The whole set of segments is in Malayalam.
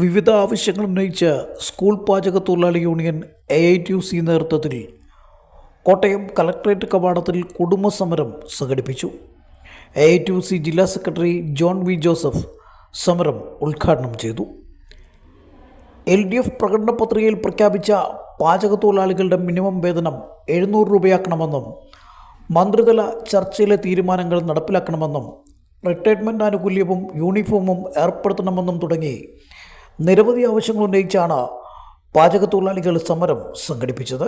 വിവിധ ആവശ്യങ്ങൾ ഉന്നയിച്ച് സ്കൂൾ പാചക തൊഴിലാളി union A I T C നേതൃത്വത്തിൽ കോട്ടയം കളക്ട്രേറ്റ് കവാടത്തിൽ കുടുംബസമരം സംഘടിപ്പിച്ചു. എ ഐ ടി സി ജില്ലാ സെക്രട്ടറി ജോൺ വി ജോസഫ് സമരം ഉദ്ഘാടനം ചെയ്തു. എൽ ഡി എഫ് പ്രകടന പത്രികയിൽ പ്രഖ്യാപിച്ച പാചക തൊഴിലാളികളുടെ മിനിമം വേതനം എഴുന്നൂറ് രൂപയാക്കണമെന്നും മന്ത്രിതല ചർച്ചയിലെ തീരുമാനങ്ങൾ നടപ്പിലാക്കണമെന്നും റിട്ടയർമെന്റ് ആനുകൂല്യവും യൂണിഫോമും ഏർപ്പെടുത്തണമെന്നും തുടങ്ങി നിരവധി ആവശ്യങ്ങൾ ഉന്നയിച്ചാണ് പാചക തൊഴിലാളികൾ സമരം സംഘടിപ്പിച്ചത്.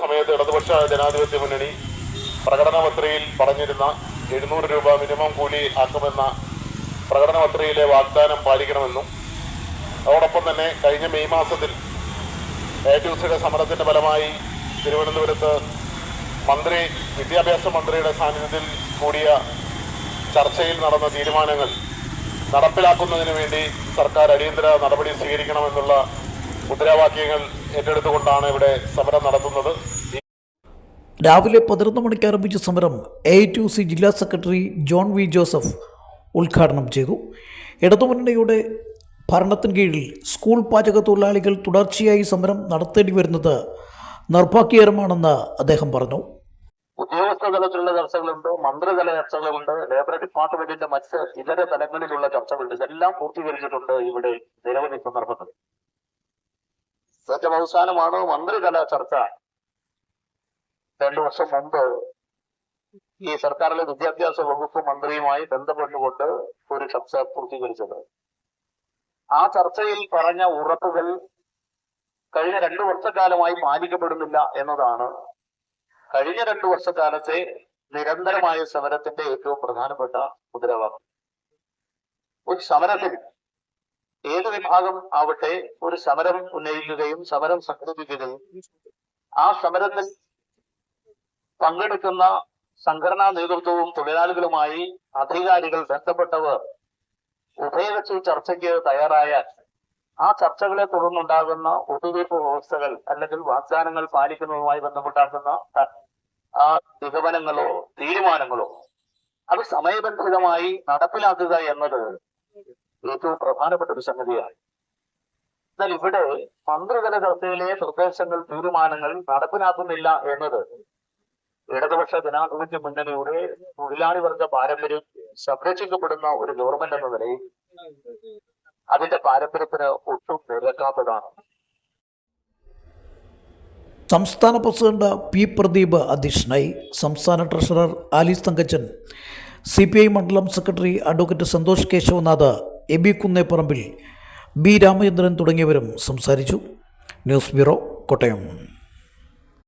സമയത്ത് ഇടതുപക്ഷ ജനാധിപത്യ മുന്നണി പ്രകടന പത്രികയിൽ പറഞ്ഞിരുന്ന എഴുന്നൂറ് രൂപ മിനിമം കൂലി ആക്കുമെന്ന പ്രകടന പത്രികയിലെ വാഗ്ദാനം പാലിക്കണമെന്നും അതോടൊപ്പം തന്നെ കഴിഞ്ഞ മെയ് മാസത്തിൽ എ ടി സിയുടെ സമരത്തിന്റെ ഫലമായി തിരുവനന്തപുരത്ത് മന്ത്രി വിദ്യാഭ്യാസ മന്ത്രിയുടെ സാന്നിധ്യത്തിൽ കൂടിയ ചർച്ചയിൽ നടന്ന തീരുമാനങ്ങൾ നടപ്പിലാക്കുന്നതിന് വേണ്ടി സർക്കാർ അടിയന്തര നടപടി സ്വീകരിക്കണമെന്നുള്ള മുദ്രാവാക്യങ്ങൾ ഏറ്റെടുത്തുകൊണ്ടാണ് ഇവിടെ സമരം നടത്തുന്നത്. രാവിലെ പതിനൊന്ന് മണിക്ക് ആരംഭിച്ച സമരം എ ടു സി ജില്ലാ സെക്രട്ടറി ജോൺ വി ജോസഫ് ഉദ്ഘാടനം ചെയ്തു. ഇടതുമുന്നണിയുടെ ഭരണത്തിന് കീഴിൽ സ്കൂൾ പാചക തൊഴിലാളികൾ തുടർച്ചയായി സമരം നടത്തേണ്ടി വരുന്നത് നിർഭാഗ്യകരമാണെന്ന് അദ്ദേഹം പറഞ്ഞു. ഉദ്യോഗസ്ഥ തലത്തിലുള്ള ചർച്ചകളുണ്ട് മന്ത്രിതല ചർച്ചകളുണ്ട് ലേബർ ഡിപ്പാർട്ട്മെന്റിന്റെ മറ്റ് ഇതര തലങ്ങളിലുള്ള ചർച്ചകളുണ്ട്. ഇതെല്ലാം പൂർത്തീകരിച്ചിട്ടുണ്ട് ഇവിടെ നിരവധി സന്ദർഭങ്ങളിൽ. ഏറ്റവും അവസാനമാണ് മന്ത്രിതല ചർച്ച. രണ്ടു വർഷം മുമ്പ് ഈ സർക്കാരിലെ വിദ്യാഭ്യാസ വകുപ്പ് മന്ത്രിയുമായി ബന്ധപ്പെട്ടുകൊണ്ട് ഒരു ചർച്ച പൂർത്തീകരിച്ചത്. ആ ചർച്ചയിൽ പറഞ്ഞ ഉറപ്പുകൾ കഴിഞ്ഞ രണ്ടു വർഷക്കാലമായി പാലിക്കപ്പെടുന്നില്ല എന്നതാണ് കഴിഞ്ഞ രണ്ടു വർഷക്കാലത്തെ നിരന്തരമായ സമരത്തിന്റെ ഏറ്റവും പ്രധാനപ്പെട്ട മുദ്രാവാക്യം. ഒരു സമരത്തിൽ ഏത് വിഭാഗം ആവട്ടെ ഒരു സമരം ഉന്നയിക്കുകയും സമരം സംഘടിപ്പിക്കുകയും ആ സമരത്തിൽ പങ്കെടുക്കുന്ന സംഘടനാ നേതൃത്വവും തൊഴിലാളികളുമായി അധികാരികൾ ബന്ധപ്പെട്ടവർ ഉഭയകക്ഷി ചർച്ചയ്ക്ക് തയ്യാറായാൽ ആ ചർച്ചകളെ തുടർന്നുണ്ടാകുന്ന ഒത്തുതീർപ്പ് വ്യവസ്ഥകൾ അല്ലെങ്കിൽ വാഗ്ദാനങ്ങൾ പാലിക്കുന്നതുമായി ബന്ധപ്പെട്ടാകുന്ന ആ നിഗമനങ്ങളോ തീരുമാനങ്ങളോ അത് സമയബന്ധിതമായി നടപ്പിലാക്കുക എന്നത് ഏറ്റവും പ്രധാനപ്പെട്ട ഒരു സംഗതിയാണ്. എന്നാൽ ഇവിടെ മന്ത്രിതല ചർച്ചയിലെ നിർദ്ദേശങ്ങൾ തീരുമാനങ്ങൾ നടപ്പിലാക്കുന്നില്ല എന്നത് ഇടതുപക്ഷ ജനാധിപത്യ മുന്നണിയുടെ തൊഴിലാളി വർഗ പാരമ്പര്യം സംരക്ഷിക്കപ്പെടുന്ന ഒരു ഗവൺമെന്റ് എന്ന നിലയിൽ അതിന്റെ പാരമ്പര്യത്തിന് ഒട്ടും നിരക്കാത്തതാണ് സംസ്ഥാന പ്രസിഡന്റ് പി പ്രദീപ് അധ്യക്ഷനായി സംസ്ഥാന treasurer Alice Thankachan C P I മണ്ഡലം secretary advocate Santhosh Keshavnath A B Kunnepparambil B Ramachandran തുടങ്ങിയവരും സംസാരിച്ചു. News bureau Kottayam.